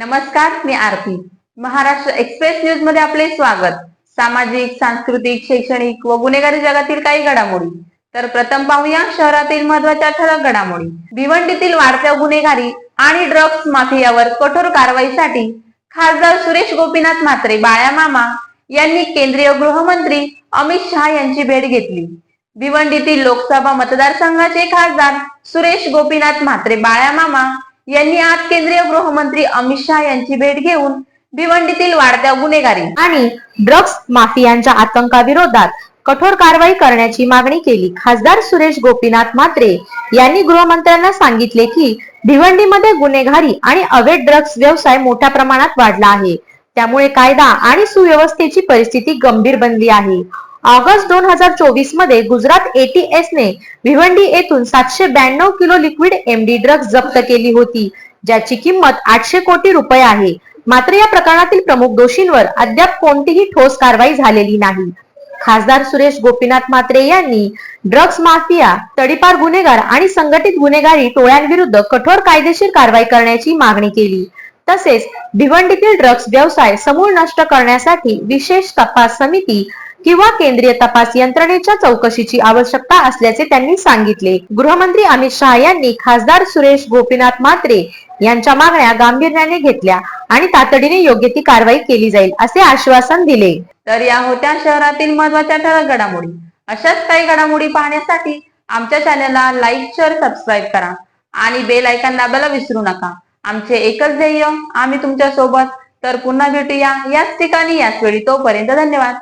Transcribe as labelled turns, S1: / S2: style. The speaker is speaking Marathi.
S1: नमस्कार मी आरती. महाराष्ट्र एक्सप्रेस न्यूजमध्ये आपले स्वागत. सामाजिक सांस्कृतिक शैक्षणिक व गुन्हेगारी जगातील काही घडामोडी. तर प्रथम पाहूया शहरातील महत्त्वाच्या ठळक घडामोडी. भिवंडीतील वाढत्या गुन्हेगारी आणि ड्रग्ज माफियावर कठोर कारवाईसाठी खासदार सुरेश गोपीनाथ म्हात्रे बाळ्या मामा यांनी केंद्रीय गृहमंत्री अमित शहा यांची भेट घेतली. भिवंडीतील लोकसभा मतदारसंघाचे खासदार सुरेश गोपीनाथ म्हात्रे बाळ्या मामा यांनी आज केंद्रीय गृहमंत्री अमित शहा यांची भेट घेऊन भिवंडीतील वाढत्या गुन्हेगारी
S2: आणि ड्रग्ज माफियांच्या आतंकाविरोधात कठोर कारवाई करण्याची मागणी केली. खासदार सुरेश गोपीनाथ म्हात्रे यांनी गृहमंत्र्यांना सांगितले की भिवंडीमध्ये गुन्हेगारी आणि अवैध ड्रग्ज व्यवसाय मोठ्या प्रमाणात वाढला आहे. त्यामुळे कायदा आणि सुव्यवस्थेची परिस्थिती गंभीर बनली आहे. ऑगस्ट दोन हजार चोवीसमध्ये गुजरात एटीएस ने भिवंडी येथून सातशे ब्याण्णव किलो लिक्विड एमडी ड्रग्ज जप्त केली होती ज्याची किंमत आठशे कोटी रुपये आहे. मात्र या प्रकरणातील प्रमुख दोषींवर अद्याप कोणतीही ठोस कारवाई झालेली नाही. खासदार सुरेश गोपीनाथ म्हात्रे यांनी ड्रग्ज माफिया तडीपार गुन्हेगार आणि संघटित गुन्हेगारी टोळ्यांविरुद्ध कठोर कायदेशीर कारवाई करण्याची मागणी केली. तसेच भिवंडीतील ड्रग्ज व्यवसाय समूळ नष्ट करण्यासाठी विशेष तपास समिती किंवा केंद्रीय तपास यंत्रणेच्या चौकशीची आवश्यकता असल्याचे त्यांनी सांगितले. गृहमंत्री अमित शहा यांनी खासदार सुरेश गोपीनाथ म्हात्रे यांच्या मागण्या गांभीर्याने घेतल्या आणि तातडीने योग्य ती कारवाई केली जाईल असे आश्वासन दिले.
S1: तर या होत्या शहरातील महत्त्वाच्या ठळक घडामोडी. अशाच काही घडामोडी पाहण्यासाठी आमच्या चॅनलला लाईक शेअर सबस्क्राईब करा आणि बेल आयकॉन दाबायला विसरू नका. आमचे एकच ध्येय आम्ही तुमच्यासोबत तर पुन्हा भेटूया याच ठिकाणी याच वेळी तोपर्यंत धन्यवाद.